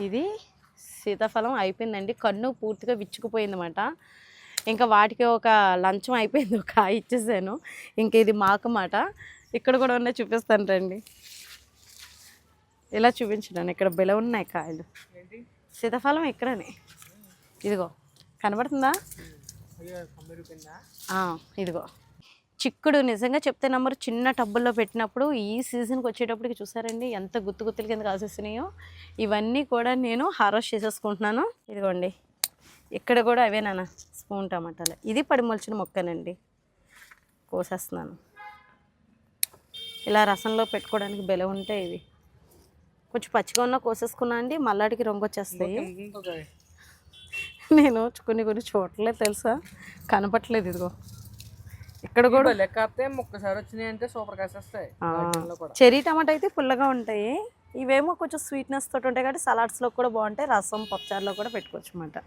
ఇది సీతాఫలం అయిపోయిందండి. కన్ను పూర్తిగా విచ్చుకుపోయిందన్నమాట. ఇంకా వాటికి ఒక లంచం అయిపోయింది. ఒక ఇచ్చేసాను. ఇంకా ఇది మాకమాట. ఇక్కడ కూడా ఉన్నాయి చూపిస్తాను రండి. ఇలా చూపించడాను ఇక్కడ బెల ఉన్నాయి కాయలు. సీతాఫలం ఇక్కడనే. ఇదిగో. కనబడుతుందా? ఇదిగో. చిక్కుడు నిజంగా చెప్తే నంబర్ చిన్న టబ్బుల్లో పెట్టినప్పుడు ఈ సీజన్కి వచ్చేటప్పటికి చూసారండి ఎంత గుత్తు గుత్తుల కింద కాసేస్తున్నాయో. ఇవన్నీ కూడా నేను హార్వెస్ట్ చేసేసుకుంటున్నాను. ఇదిగోండి. ఇక్కడ కూడా అవేనా స్పూన్ టమాటాలు. ఇది పడిమొలిచిన మొక్కనండి. కోసేస్తున్నాను. ఇలా రసంలో పెట్టుకోవడానికి బెల ఉంటాయి ఇవి. కొంచెం పచ్చిగా ఉన్న కోసేసుకున్నా అండి మల్లాడికి రంగు వచ్చేస్తాయి. నేను కొన్ని కొన్ని చూడలేదు తెలుసా? కనపట్లేదు ఇదిగో. ఇక్కడ కూడా? లెక్క వస్తే ఒక్కసారి వచ్చినాయి అంటే సూపర్ వాటిల్లో కూడా. చెరీ టమాటా అయితే పుల్లగా ఉంటాయి. ఇవేమో కొంచెం స్వీట్నెస్ తోటి ఉంటాయి కాబట్టి సలాడ్స్లో కూడా బాగుంటాయి. రసం పప్పుచారులో కూడా పెట్టుకోవచ్చు అనమాట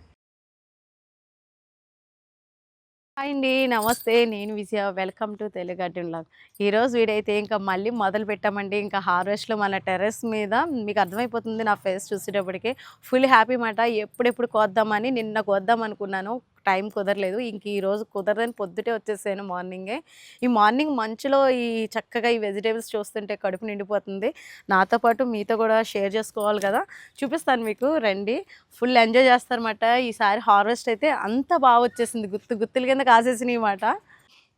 హాయ్ అండి నమస్తే. నేను Vijaya. Welcome to Telugu garden vlog. ఈరోజు వీడైతే ఇంకా మళ్ళీ మొదలు పెట్టామండి. ఇంకా హార్వెస్ట్లో మన టెర్రస్ మీద మీకు అర్థమైపోతుంది నా ఫేస్ చూసేటప్పటికి. ఫుల్ హ్యాపీ మాట ఎప్పుడెప్పుడు కోద్దామని నిన్న కోద్దాం అనుకున్నాను. టైం కుదరలేదు. ఇంక ఈ రోజు కుదరదని పొద్దుటే వచ్చేసాను మార్నింగే. ఈ మార్నింగ్ మంచులో ఈ చక్కగా ఈ వెజిటేబుల్స్ చూస్తుంటే కడుపు నిండిపోతుంది. నాతో పాటు మీతో కూడా షేర్ చేసుకోవాలి కదా. చూపిస్తాను మీకు. రండి. ఫుల్ ఎంజాయ్ చేస్తారన్నమాట. ఈసారి హార్వెస్ట్ అయితే అంత బాగా వచ్చేసింది. గుత్తు గుత్తుల కింద కాసేసినాయి మాట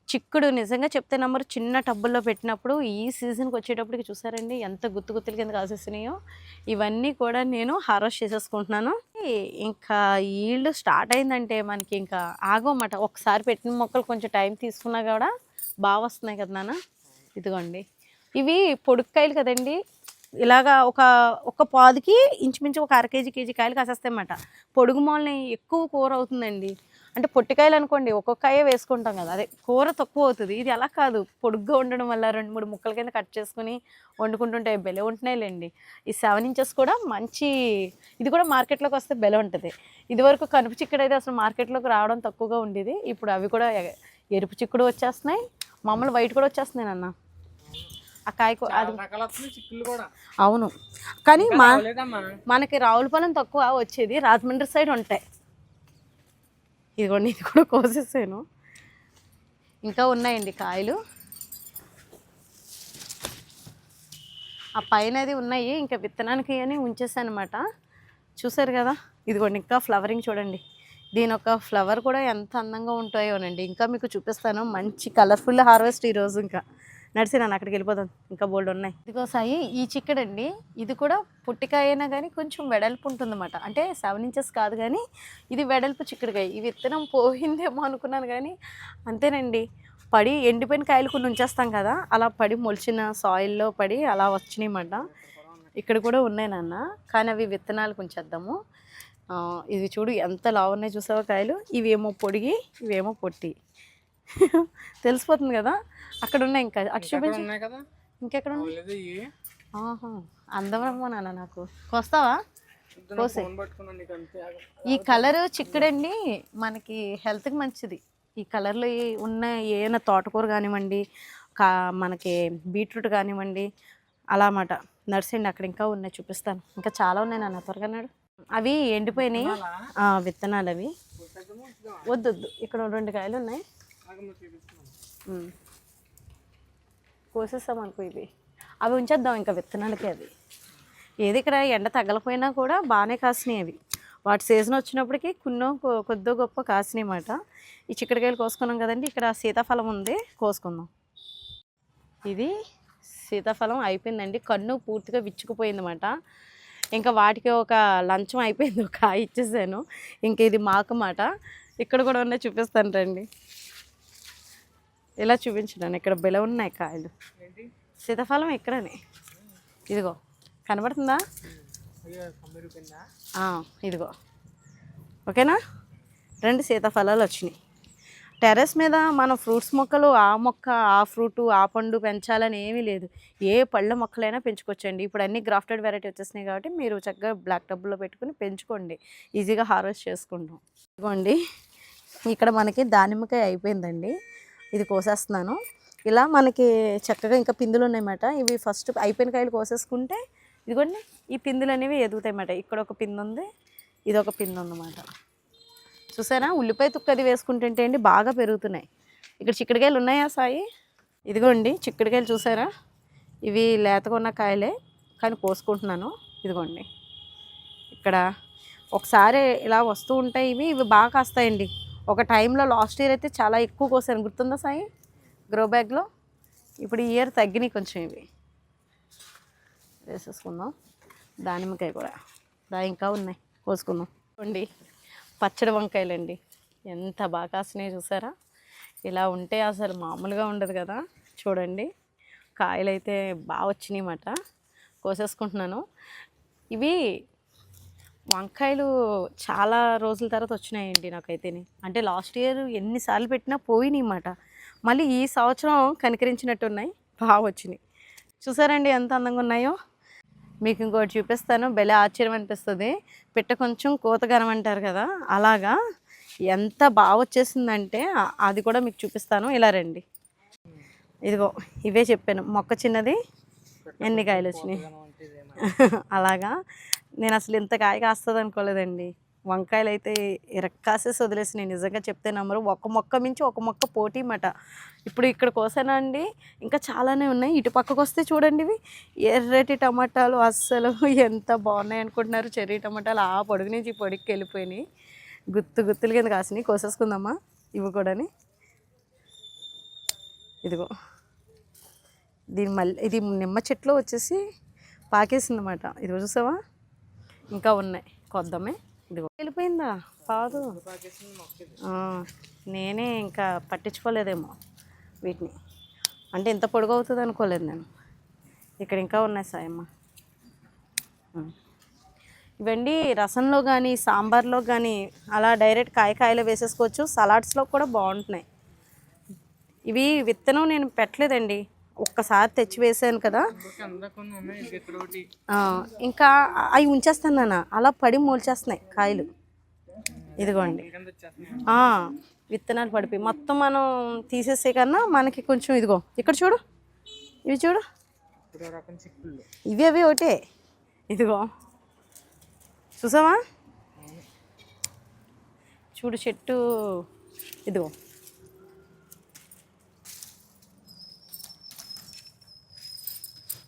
చిక్కుడు నిజంగా చెప్తే నెంబర్ చిన్న టబ్బుల్లో పెట్టినప్పుడు ఈ సీజన్కి వచ్చేటప్పటికి చూసారండి ఎంత గుత్తు గుత్తుల కింద కాసేసినాయో ఇవన్నీ కూడా నేను హార్వెస్ట్ చేసేసుకుంటున్నాను. ఇంకా ఈల్డ్ స్టార్ట్ అయిందంటే మనకి ఇంకా ఆగోమాట ఒకసారి పెట్టిన మొక్కలు కొంచెం టైం తీసుకున్నా కూడా బాగా వస్తున్నాయి కదా నాన్న. ఇదిగోండి. ఇవి పొడుక్కాయలు కదండి. ఇలాగా ఒక ఒక పాదుకి ఇంచుమించు ఒక అర కేజీ కేజీ కాయలు కాసేస్తాయి అన్నమాట పొడుగు మొలని ఎక్కువ కూర అవుతుందండి. అంటే పొట్టికాయలు అనుకోండి ఒక్కొక్కయే వేసుకుంటాం కదా. అదే కూర తక్కువ అవుతుంది. ఇది అలా కాదు. పొడుగ్గా ఉండడం వల్ల రెండు మూడు ముక్కల కింద కట్ చేసుకుని వండుకుంటుంటే బెల ఉంటున్నాయిలేండి. ఈ సెవెన్ ఇంచెస్ కూడా మంచి ఇది కూడా మార్కెట్లోకి వస్తే బెల ఉంటుంది. ఇదివరకు కనుపు చిక్కుడు అయితే అసలు మార్కెట్లోకి రావడం తక్కువగా ఉండేది. ఇప్పుడు అవి కూడా ఎరుపు చిక్కుడు వచ్చేస్తున్నాయి. మామూలు వైట్ కూడా వచ్చేస్తున్నాయి నాన్న. ఆ కాయ అవును. కానీ మా మనకి రావులపాలెం తక్కువ వచ్చేది. రాజమండ్రి సైడ్ ఉంటాయి. ఇదిగోండి ఇది కూడా కోసేసాను. ఇంకా ఉన్నాయండి కాయలు. ఆ పైన అది ఉన్నాయి ఇంకా విత్తనానికి అని ఉంచేసాను అనమాట చూసారు కదా? ఇదిగోండి ఇంకా ఫ్లవరింగ్ చూడండి. దీని ఒక ఫ్లవర్ కూడా ఎంత అందంగా ఉంటాయోనండి. ఇంకా మీకు చూపిస్తాను. మంచి కలర్ఫుల్ హార్వెస్ట్ ఈరోజు ఇంకా. నడిసి నన్ను అక్కడికి వెళ్ళిపోతాం ఇంకా బోల్డ్ ఉన్నాయి. ఇదిగో సాయి ఈ చిక్కడండి. ఇది కూడా పుట్టికాయ అయినా కానీ కొంచెం వెడల్పు ఉంటుందన్నమాట. అంటే సెవెన్ ఇంచెస్ కాదు కానీ ఇది వెడల్పు చిక్కుడుకాయ. ఈ విత్తనం పోయిందేమో అనుకున్నాను కానీ అంతేనండి. పడి ఎండిపోయిన కాయలు కొన్ని ఉంచేస్తాం కదా అలా పడి మొలిచిన సాయిల్లో పడి అలా వచ్చినాయన్నమాట ఇక్కడ కూడా ఉన్నాయి నాన్న. కానీ అవి విత్తనాలు కొంచెద్దాము ఇది చూడు ఎంత లావు ఉన్నాయి చూసావా కాయలు? ఇవేమో పొడిగి ఇవేమో పొట్టి. తెలిసిపోతుంది కదా. అక్కడ ఉన్నాయి ఇంకా. అటు అక్కడ చూపించు. ఇంకెక్కడ ఉన్నాయి? ఆహా నాన్న నాకు. వస్తావా కోసే. ఈ కలర్ చిక్కడండి మనకి హెల్త్కి మంచిది. ఈ కలర్లో ఉన్న ఏమైనా తోటకూర కానివ్వండి కా మనకి బీట్రూట్ కానివ్వండి అలా అన్నమాట. నర్సండి అక్కడ ఇంకా ఉన్నాయి చూపిస్తాను. ఇంకా చాలా ఉన్నాయి నాన్న త్వరగా నాడు. అవి ఎండిపోయినాయి. విత్తనాలు అవి? వద్దు వద్దు. ఇక్కడ రెండు కాయలు ఉన్నాయి. కోసేస్తాం అనుకో ఇవి అవి ఉంచేద్దాం ఇంకా విత్తనాలకి అవి. ఏది ఇక్కడ ఎండ తగలపోయినా కూడా బాగానే కాసినాయి అవి. వాటి సీజన్ వచ్చినప్పటికీ కున్నో కొద్దో గొప్ప కాసినాయి మాట ఈ చిక్కడికాయలు కోసుకున్నాం కదండి ఇక్కడ సీతాఫలం ఉంది కోసుకుందాం. ఇది సీతాఫలం అయిపోయిందండి కన్ను పూర్తిగా విచ్చుకుపోయిందన్నమాట ఇంకా వాటికి ఒక లంచం అయిపోయింది ఒక కాయ ఇచ్చేసాను. ఇంకా ఇది మాకమాట ఇక్కడ కూడా ఉన్నాయి చూపిస్తాను రండి. ఇలా చూపించడాను ఇక్కడ బెల ఉన్నాయి కాయలు. సీతాఫలం ఇక్కడనే ఇదిగో. కనబడుతుందా? ఇదిగో. ఓకేనా? రెండు సీతాఫలాలు వచ్చినాయి. టెర్రస్ మీద మనం ఫ్రూట్స్ మొక్కలు ఆ మొక్క ఆ ఫ్రూట్ ఆ పండు పెంచాలని ఏమీ లేదు. ఏ పళ్ళ మొక్కలైనా పెంచుకోవచ్చండి. ఇప్పుడు అన్ని గ్రాఫ్టెడ్ వెరైటీ వచ్చేసినాయి కాబట్టి మీరు చక్కగా బ్లాక్ టబ్లో పెట్టుకుని పెంచుకోండి. ఈజీగా హార్వెస్ట్ చేసుకుంటాం. ఇదిగోండి. ఇక్కడ మనకి దానిమ్మకాయ అయిపోయిందండి. ఇది కోసేస్తున్నాను. ఇలా మనకి చక్కగా ఇంకా పిందులు ఉన్నాయన్నమాట. ఇవి ఫస్ట్ అయిపోయిన కాయలు కోసేసుకుంటే ఇదిగోండి ఈ పిందులు అనేవి ఎదుగుతాయి అన్నమాట ఇక్కడ ఒక పిందు ఉంది ఇది ఒక పిందు ఉందన్నమాట. చూసారా? ఉల్లిపాయ తుక్కది వేసుకుంటుంటే అండి బాగా పెరుగుతున్నాయి. ఇక్కడ చిక్కుడుకాయలు ఉన్నాయా సాయి? ఇదిగోండి చిక్కుడుకాయలు చూసారా? ఇవి లేతగా ఉన్న కాయలే కానీ కోసుకుంటున్నాను. ఇదిగోండి. ఇక్కడ ఒకసారి ఇలా వస్తూ ఉంటాయి ఇవి. ఇవి బాగా కాస్తాయండి. ఒక టైంలో లాస్ట్ ఇయర్ అయితే చాలా ఎక్కువ కోసాను. గుర్తుందా సాయి? గ్రో బ్యాగ్లో ఇప్పుడు ఈ ఇయర్ తగ్గినాయి కొంచెం ఇవి. వేసేసుకుందాం. దానిమ్మకాయ కూడా. దా ఇంకా ఉన్నాయి. కోసుకుందాం. అండి పచ్చడి వంకాయలండి. ఎంత బాగా కాసినాయి చూసారా? ఇలా ఉంటే అసలు మామూలుగా ఉండదు కదా. చూడండి. కాయలు అయితే బాగా వచ్చినాయి అన్నమాట కోసేసుకుంటున్నాను. ఇవి వంకాయలు చాలా రోజుల తర్వాత వచ్చినాయండి నాకైతేనే. అంటే లాస్ట్ ఇయర్ ఎన్నిసార్లు పెట్టినా పోయినాయి అన్నమాట. మళ్ళీ ఈ సంవత్సరం కనికరించినట్టు ఉన్నాయి బాగా వచ్చినాయి. చూసారండి ఎంత అందంగా ఉన్నాయో? మీకు ఇంకోటి చూపిస్తాను. భలే ఆశ్చర్యం అనిపిస్తుంది. పిట్ట కొంచెం కోతగనం అంటారు కదా అలాగా. ఎంత బాగా వచ్చేసిందంటే అది కూడా మీకు చూపిస్తాను. ఇలా రండి. ఇదిగో ఇవే చెప్పాను. మొక్క చిన్నది ఎన్ని కాయలు వచ్చినాయి? అలాగా. నేను అసలు ఇంత కాయ కాస్తుంది అనుకోలేదండి. వంకాయలు అయితే ఇరక్కాసేసి వదిలేసి నేను నిజంగా చెప్తే నమ్మరు. ఒక మొక్క మించి ఒక మొక్క పోటీ మాట ఇప్పుడు ఇక్కడ కోసానా అండి? ఇంకా చాలానే ఉన్నాయి. ఇటు పక్కకు వస్తే చూడండి ఇవి. ఎర్రటి టమాటాలు అస్సలు ఎంత బాగున్నాయి అనుకుంటున్నారు. చెర్రీ టమాటాలు ఆ పొడుగు నుంచి ఈ పొడికి వెళ్ళిపోయినాయి. గుత్తు గుత్తులు కింద కాసినాయి. కోసేసుకుందామా? ఇవి కూడాని. ఇదిగో. దీని మళ్ళీ ఇది నిమ్మ చెట్లో వచ్చేసి పాకేసిందన్నమాట. ఇది చూసావా? ఇంకా ఉన్నాయి. కొద్దామే. ఇదిగో. వెళ్ళిపోయిందా? కాదు. నేనే ఇంకా పట్టించుకోలేదేమో వీటిని. అంటే ఇంత పొడుగు అవుతుంది అనుకోలేదు నేను. ఇక్కడ ఇంకా ఉన్నాయి సాయమ్మ. ఇవండి రసంలో కానీ సాంబార్లో కానీ అలా డైరెక్ట్ కాయ కాయలు వేసేసుకోవచ్చు. సలాడ్స్లో కూడా బాగుంటున్నాయి. ఇవి విత్తనం నేను పెట్టలేదండి. ఒక్కసారి తెచ్చి వేసాను కదా. ఇంకా అవి ఉంచేస్తాను నాన్న. అలా పడి మోల్చేస్తున్నాయి కాయలు. ఇదిగోండి. విత్తనాలు పడిపోయి. మొత్తం మనం తీసేసే కన్నా మనకి కొంచెం ఇదిగో. ఇక్కడ చూడు. ఇవి చూడు. ఇవి అవి ఒకటే. ఇదిగో. చూసావా? చూడు చెట్టు. ఇదిగో.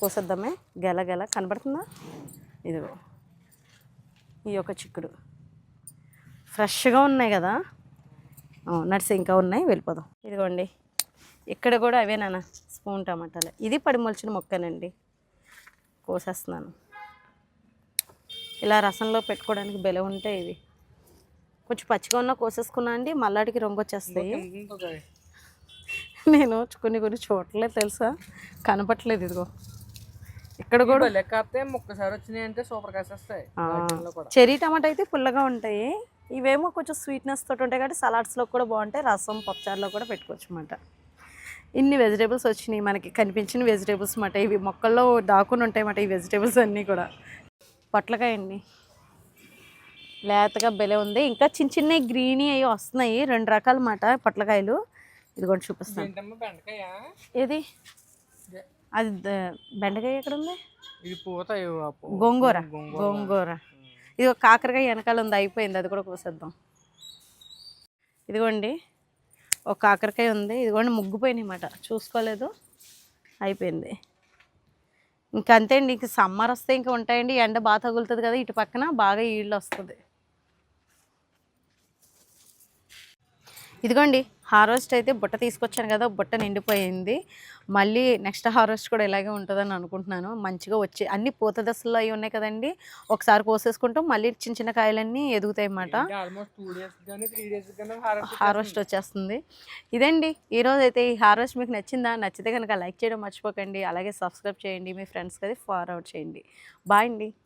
కోసేద్దామే. గెల గెల. కనబడుతుందా? ఇదిగో. ఈ యొక్క చిక్కుడు. ఫ్రెష్గా ఉన్నాయి కదా? నట్స్ ఇంకా ఉన్నాయి. వెళ్ళిపోదాం. ఇదిగోండి. ఇక్కడ కూడా అవే నాన్న. స్పూన్ టమాటాలు. ఇది పడిమొలిచిన మొక్కనండి. కోసేస్తున్నాను. ఇలా రసంలో పెట్టుకోవడానికి బెల ఉంటాయి ఇవి. కొంచెం పచ్చిగా ఉన్న కోసేసుకున్నా అండి మల్లాడికి రంగు వచ్చేస్తాయి. నేను కొన్ని కొన్ని చూడలేదు తెలుసా? కనపట్లేదు ఇదిగో. ఇక్కడ కూడా? కాస్తే ఒక్కసారి వచ్చినాయి అంటే సూపర్ కాసేస్తాయి. చెరీ టమాటా అయితే పుల్లగా ఉంటాయి. ఇవేమో కొంచెం స్వీట్నెస్ తోటి ఉంటాయి కాబట్టి సలాడ్స్లో కూడా బాగుంటాయి. రసం పప్పుచారులో కూడా పెట్టుకోవచ్చు అన్నమాట. ఇన్ని వెజిటేబుల్స్ వచ్చినాయి మనకి. కనిపించిన వెజిటేబుల్స్ అన్నమాట. ఇవి మొక్కల్లో దాక్కుని ఉంటాయి అన్నమాట ఈ వెజిటేబుల్స్ అన్నీ కూడా. పొట్లకాయ అండి. లేతగా బెలే ఉంది. ఇంకా చిన్న చిన్న గ్రీనీ అవి వస్తున్నాయి. రెండు రకాల మాట పొట్లకాయలు. ఇది కూడా చూపిస్తాను ఏది? అది బెండకాయ ఎక్కడ ఉంది ఇది పూత గోంగూర. గోంగూర. ఇది ఒక కాకరకాయ వెనకాల ఉంది అయిపోయింది అది కూడా కోసేద్దాం. ఇదిగోండి ఒక కాకరకాయ ఉంది ఇదిగోండి ముగ్గుపోయినాయి అన్నమాట. చూసుకోలేదు అయిపోయింది. ఇంకా అంతే అండి ఇంక సమ్మర్ వస్తే ఇంకా ఉంటాయండి ఎండ బాగా తగులుతుంది కదా ఇటు పక్కన బాగా ఈళ్ళు వస్తుంది. ఇదిగోండి హార్వెస్ట్ అయితే బుట్ట తీసుకొచ్చాను కదా బుట్ట నిండిపోయింది. మళ్ళీ నెక్స్ట్ హార్వెస్ట్ కూడా ఇలాగే ఉంటుందని అనుకుంటున్నాను. మంచిగా వచ్చి అన్ని పూత దశల్లో అవి ఉన్నాయి కదండి. ఒకసారి కోసేసుకుంటాం మళ్ళీ చిన్న చిన్న కాయలన్నీ ఎదుగుతాయి అన్నమాట. హార్వెస్ట్ వచ్చేస్తుంది. ఇదండి ఈరోజు అయితే ఈ హార్వెస్ట్ మీకు నచ్చిందా? నచ్చితే కనుక లైక్ చేయడం మర్చిపోకండి. అలాగే సబ్స్క్రైబ్ చేయండి మీ ఫ్రెండ్స్కి అది ఫార్వర్డ్ చేయండి. బాయ్ అండి.